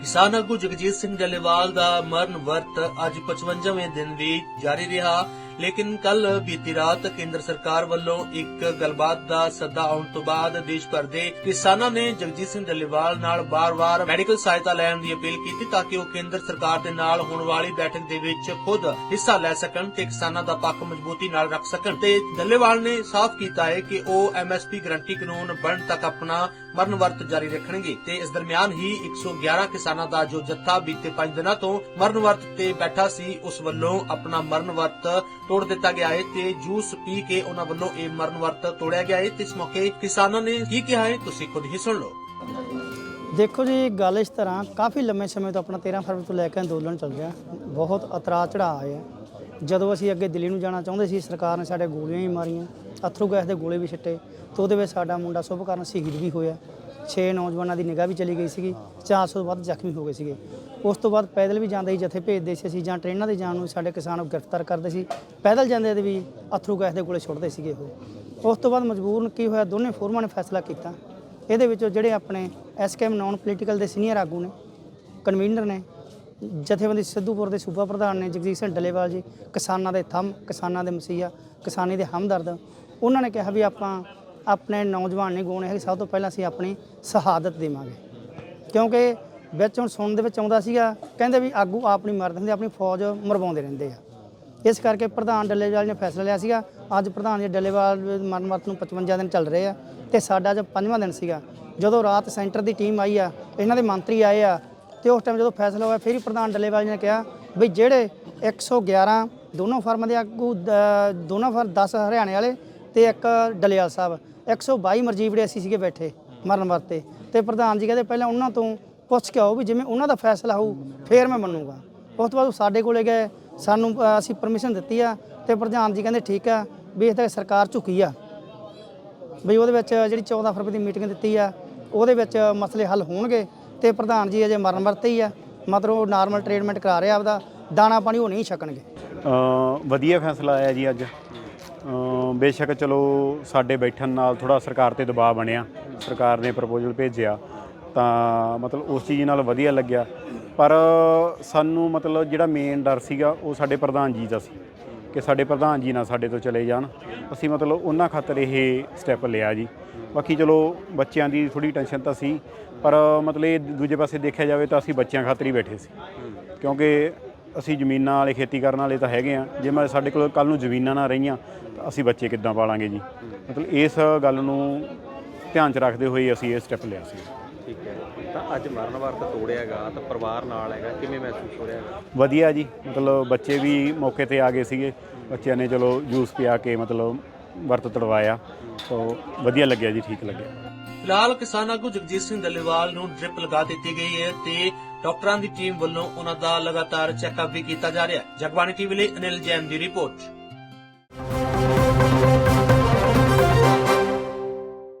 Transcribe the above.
ਕਿਸਾਨ ਆਗੂ ਜਗਜੀਤ ਸਿੰਘ ਡੱਲੇਵਾਲ ਦਾ ਮਰਨ ਵਰਤ ਅੱਜ 55ਵੇਂ ਦਿਨ ਵੀ ਜਾਰੀ ਰਿਹਾ। ਲੇਕਿਨ ਕੱਲ ਬੀਤੀ ਰਾਤ ਕੇਂਦਰ ਸਰਕਾਰ ਵੱਲੋਂ ਇੱਕ ਗੱਲਬਾਤ ਦਾ ਸੱਦਾ ਆਉਣ ਤੋਂ ਬਾਅਦ ਦੇਸ਼ ਭਰ ਦੇ ਕਿਸਾਨਾਂ ਨੇ ਜਗਜੀਤ ਸਿੰਘ ਡੱਲੇਵਾਲ ਨਾਲ ਬਾਰ-ਬਾਰ ਮੈਡੀਕਲ ਸਹਾਇਤਾ ਲੈਣ ਦੀ ਅਪੀਲ ਕੀਤੀ ਤਾਂ ਕਿ ਉਹ ਕੇਂਦਰ ਸਰਕਾਰ ਦੇ ਨਾਲ ਹੋਣ ਵਾਲੀ ਬੈਠਕ ਦੇ ਵਿੱਚ ਖੁਦ ਹਿੱਸਾ ਲੈ ਸਕਣ ਤੇ ਕਿਸਾਨਾਂ ਦਾ ਪੱਖ ਮਜ਼ਬੂਤੀ ਨਾਲ ਰੱਖ ਸਕਣ। ਤੇ ਡੱਲੇਵਾਲ ਨੇ ਸਾਫ਼ ਕੀਤਾ ਹੈ ਕਿ ਉਹ ਐਮਐਸਪੀ ਗਰੰਟੀ ਕਾਨੂੰਨ ਬਣਨ ਤੱਕ ਆਪਣਾ ਮਰਨ ਵਰਤ ਜਾਰੀ ਰੱਖਣਗੇ ਤੇ ਇਸ ਦਰਮਿਆਨ ਹੀ 111 ਕਿਸਾਨਾਂ ਦਾ ਜੋ ਜੱਥਾ ਬੀਤੇ 5 ਦਿਨਾਂ ਤੋਂ ਮਰਨ ਵਰਤ ਤੇ ਬੈਠਾ ਸੀ, ਉਸ ਵੱਲੋਂ ਆਪਣਾ ਮਰਨ ਵਰਤ ਤੋੜ ਦਿੱਤਾ ਗਿਆ ਹੈ ਤੇ ਜੂਸ ਪੀ ਕੇ ਉਹਨਾਂ ਵੱਲੋਂ ਇਹ ਮਰਨ ਵਰਤ ਤੋੜਿਆ ਗਿਆ ਹੈ ਤੇ ਇਸ ਮੌਕੇ ਕਿਸਾਨਾਂ ਨੇ ਕੀ ਕਿਹਾ ਹੈ ਤੁਸੀਂ ਖੁਦ ਹੀ ਸੁਣ ਲਓ। ਦੇਖੋ ਜੀ ਗੱਲ ਇਸ ਤਰ੍ਹਾਂ, ਕਾਫੀ ਲੰਮੇ ਸਮੇਂ ਤੋਂ ਆਪਣਾ 13 ਫਰਵਰੀ ਤੋਂ ਲੈ ਕੇ ਅੰਦੋਲਨ ਚੱਲ ਰਿਹਾ। ਬਹੁਤ ਅਤਰਾ ਚੜਾ ਆਇਆ। ਜਦੋਂ ਅਸੀਂ ਅੱਗੇ ਦਿੱਲੀ ਨੂੰ ਜਾਣਾ ਚਾਹੁੰਦੇ ਸੀ, ਸਰਕਾਰ ਨੇ ਸਾਡੇ ਗੋਲੀਆਂ ਹੀ ਮਾਰੀਆਂ, ਅਥਰੂ ਗੈਸ ਦੇ ਗੋਲੇ ਵੀ ਛੱਟੇ। ਤੇ ਉਹਦੇ ਵਿੱਚ ਸਾਡਾ ਮੁੰਡਾ ਸੁਭਕਰਨ ਸ਼ਹੀਦ ਵੀ ਹੋਇਆ। 6 ਨੌਜਵਾਨਾਂ ਦੀ ਨਿਗਾਹ ਵੀ ਚਲੀ ਗਈ ਸੀਗੀ 400 ਤੋਂ ਵੱਧ ਜ਼ਖਮੀ ਹੋ ਗਏ ਸੀਗੇ। ਉਸ ਤੋਂ ਬਾਅਦ ਪੈਦਲ ਵੀ ਜਾਂਦੇ ਸੀ ਜਥੇ ਭੇਜਦੇ ਸੀ ਅਸੀਂ, ਜਾਂ ਟ੍ਰੇਨਾਂ ਦੇ ਜਾਣ ਨੂੰ ਸਾਡੇ ਕਿਸਾਨ ਨੂੰ ਗ੍ਰਿਫਤਾਰ ਕਰਦੇ ਸੀ। ਪੈਦਲ ਜਾਂਦੇ ਤੇ ਵੀ ਅਥਰੂ ਗੈਸ ਦੇ ਗੋਲੇ ਛੁੱਟਦੇ ਸੀਗੇ ਉਹ। ਉਸ ਤੋਂ ਬਾਅਦ ਮਜਬੂਰਨ ਕੀ ਹੋਇਆ, ਦੋਨੇ ਫੋਰਮਾਂ ਨੇ ਫੈਸਲਾ ਕੀਤਾ। ਇਹਦੇ ਵਿੱਚੋਂ ਜਿਹੜੇ ਆਪਣੇ ਐਸਕੇਐਮ ਨਾਨ ਪੋਲੀਟੀਕਲ ਦੇ ਸੀਨੀਅਰ ਆਗੂ ਨੇ, ਕਨਵੀਨਰ ਨੇ, ਜਥੇਬੰਦੀ ਸਿੱਧੂਪੁਰ ਦੇ ਸੂਬਾ ਪ੍ਰਧਾਨ ਨੇ, ਜਗਜੀਤ ਸਿੰਘ ਡੱਲੇਵਾਲ ਜੀ, ਕਿਸਾਨਾਂ ਦੇ ਥੰਮ, ਕਿਸਾਨਾਂ ਦੇ ਮਸੀਹਾ, ਕਿਸਾਨੀ ਦੇ ਹਮਦਰਦ, ਉਹਨਾਂ ਨੇ ਕਿਹਾ ਵੀ ਆਪਾਂ ਆਪਣੇ ਨੌਜਵਾਨ ਨਹੀਂ ਗਾਉਣੇ ਹੈਗੇ ਸਭ ਤੋਂ ਪਹਿਲਾਂ ਅਸੀਂ ਆਪਣੀ ਸ਼ਹਾਦਤ ਦੇਵਾਂਗੇ। ਕਿਉਂਕਿ ਵਿੱਚ ਹੁਣ ਸੁਣਨ ਦੇ ਵਿੱਚ ਆਉਂਦਾ ਸੀਗਾ, ਕਹਿੰਦੇ ਵੀ ਆਗੂ ਆਪ ਨਹੀਂ ਮਰਦੇ ਹੁੰਦੇ ਆਪਣੀ ਫੌਜ ਮਰਵਾਉਂਦੇ ਰਹਿੰਦੇ ਆ। ਇਸ ਕਰਕੇ ਪ੍ਰਧਾਨ ਡੱਲੇਵਾਲ ਨੇ ਫੈਸਲਾ ਲਿਆ ਸੀਗਾ, ਅੱਜ ਪ੍ਰਧਾਨ ਜੀ ਡੱਲੇਵਾਲ ਮਰਨ ਵਰਤ ਨੂੰ 55 ਦਿਨ ਚੱਲ ਰਹੇ ਆ ਤੇ ਸਾਡਾ ਅੱਜ ਪੰਜਵਾਂ ਦਿਨ ਸੀਗਾ। ਜਦੋਂ ਰਾਤ ਸੈਂਟਰ ਦੀ ਟੀਮ ਆਈ ਆ, ਇਹਨਾਂ ਦੇ ਮੰਤਰੀ ਆਏ ਆ, ਤੇ ਉਸ ਟਾਈਮ ਜਦੋਂ ਫੈਸਲਾ ਹੋਇਆ, ਫਿਰ ਹੀ ਪ੍ਰਧਾਨ ਡੱਲੇਵਾਲ ਜੀ ਨੇ ਕਿਹਾ ਵੀ ਜਿਹੜੇ 111 ਦੋਨੋਂ ਫਰਮਾਂ ਦੇ ਆਗੂ ਦੋਨੋਂ ਫਰ 10 ਹਰਿਆਣੇ ਵਾਲੇ ਤੇ ਇੱਕ ਡੱਲੇਵਾਲ ਸਾਹਿਬ 122 ਮਰਜੀਵੜੇ ਅਸੀਂ ਸੀਗੇ ਬੈਠੇ ਮਰਨ ਵਰਤੇ। ਤੇ ਪ੍ਰਧਾਨ ਜੀ ਕਹਿੰਦੇ ਪਹਿਲਾਂ ਉਹਨਾਂ ਤੋਂ ਪੁੱਛ ਕੇ ਆਓ ਵੀ ਜਿਵੇਂ ਉਹਨਾਂ ਦਾ ਫੈਸਲਾ ਹੋਊ ਫੇਰ ਮੈਂ ਮੰਨੂਗਾ। ਉਸ ਤੋਂ ਬਾਅਦ ਉਹ ਸਾਡੇ ਕੋਲੇ ਗਏ ਸਾਨੂੰ ਅ, ਅਸੀਂ ਪਰਮਿਸ਼ਨ ਦਿੱਤੀ ਆ ਤੇ ਪ੍ਰਧਾਨ ਜੀ ਕਹਿੰਦੇ ਠੀਕ ਆ ਵੀ ਇਹ ਤਾਂ ਸਰਕਾਰ ਝੁਕੀ ਆ। ਵੀ ਉਹਦੇ ਵਿੱਚ ਜਿਹੜੀ 14 ਫਰਵਰੀ ਦੀ ਮੀਟਿੰਗ ਦਿੱਤੀ ਆ ਉਹਦੇ ਵਿੱਚ ਮਸਲੇ ਹੱਲ ਹੋਣਗੇ ਤੇ ਪ੍ਰਧਾਨ ਜੀ ਅਜੇ ਮਰਨ ਵਰਤੇ ਹੀ ਆ। ਮਤਲਬ ਉਹ ਨਾਰਮਲ ਟ੍ਰੀਟਮੈਂਟ ਕਰਾ ਰਿਹਾ ਆਪਦਾ ਦਾਣਾ ਪਾਣੀ ਉਹ ਨਹੀਂ ਛਕਣਗੇ। ਅ, ਵਧੀਆ ਫੈਸਲਾ ਆਇਆ ਜੀ ਅੱਜ। ਅ, ਬੇਸ਼ੱਕ ਚਲੋ ਸਾਡੇ ਬੈਠਣ ਨਾਲ ਥੋੜਾ ਸਰਕਾਰ ਤੇ ਦਬਾਅ ਬਣਿਆ। ਸਰਕਾਰ ਨੇ ਪ੍ਰਪੋਜ਼ਲ ਭੇਜਿਆ। ਤਾਂ ਮਤਲਬ ਉਸ ਚੀਜ਼ ਨਾਲ ਵਧੀਆ ਲੱਗਿਆ। ਪਰ ਸਾਨੂੰ ਮਤਲਬ ਜਿਹੜਾ ਮੇਨ ਡਰ ਸੀਗਾ, ਉਹ ਸਾਡੇ ਪ੍ਰਧਾਨ ਜੀ ਦਾ ਸੀ ਕਿ ਸਾਡੇ ਪ੍ਰਧਾਨ ਜੀ ਨਾ ਸਾਡੇ ਤੋਂ ਚਲੇ ਜਾਣ। ਅਸੀਂ ਮਤਲਬ ਉਹਨਾਂ ਖਾਤਰ ਇਹ ਸਟੈਪ ਲਿਆ ਜੀ। ਬਾਕੀ ਚਲੋ ਬੱਚਿਆਂ ਦੀ ਥੋੜੀ ਟੈਨਸ਼ਨ ਤਾਂ ਸੀ, ਪਰ ਮਤਲਬ ਇਹ ਦੂਜੇ ਪਾਸੇ ਦੇਖਿਆ ਜਾਵੇ ਤਾਂ ਅਸੀਂ ਬੱਚਿਆਂ ਖਾਤਰ ਹੀ ਬੈਠੇ ਸੀ। ਕਿਉਂਕਿ ਅਸੀਂ ਜ਼ਮੀਨਾਂ ਵਾਲੇ, ਖੇਤੀ ਕਰਨ ਵਾਲੇ ਤਾਂ ਹੈਗੇ ਆ। ਜੇ ਮੈਂ ਸਾਡੇ ਕੋਲ ਕੱਲ ਨੂੰ ਜ਼ਮੀਨਾਂ ਨਾ ਰਹੀਆਂ, ਤਾਂ ਅਸੀਂ ਬੱਚੇ ਕਿੱਦਾਂ ਪਾਲਾਂਗੇ ਜੀ? ਮਤਲਬ ਇਸ ਗੱਲ ਨੂੰ ਧਿਆਨ 'ਚ ਰੱਖਦੇ ਹੋਏ ਅਸੀਂ ਇਹ ਸਟੈਪ ਲਿਆ ਸੀ। ਠੀਕ ਹੈ। ਤਾਂ ਅੱਜ ਮਰਨ ਵਰਤ ਤੋੜਿਆਗਾ ਤਾਂ ਪਰਿਵਾਰ ਨਾਲ ਹੈਗਾ ਕਿਵੇਂ ਮਹਿਸੂਸ ਹੋ ਰਿਹਾ ਹੈਗਾ? ਵਧੀਆ ਜੀ ਮਤਲਬ ਬੱਚੇ ਵੀ ਮੌਕੇ ਤੇ ਆ ਗਏ ਸੀਗੇ। ਬੱਚਿਆਂ ਨੇ ਚਲੋ ਜੂਸ ਪਿਆ ਕੇ ਮਤਲਬ ਵਰਤ ਤੜਵਾਇਆ। ਤਾਂ ਵਧੀਆ ਲੱਗਿਆ ਜੀ ਠੀਕ ਲੱਗਿਆ। ਫਿਲਹਾਲ ਕਿਸਾਨ ਆਗੂ ਜਗਜੀਤ ਸਿੰਘ ਡੱਲੇਵਾਲ ਨੂੰ ਡ੍ਰਿਪ ਲਗਾ ਦਿੱਤੀ ਗਈ ਹੈ ਤੇ ਡਾਕਟਰਾਂ ਦੀ ਟੀਮ ਵੱਲੋਂ ਉਹਨਾਂ ਦਾ ਲਗਾਤਾਰ ਚੈੱਕਅਪ ਵੀ ਕੀਤਾ ਜਾ ਰਿਹਾ ਹੈ। ਜਗਬਾਣੀ ਟੀਵੀ ਲਈ ਅਨਿਲ ਜੈਨ ਦੀ ਰਿਪੋਰਟ।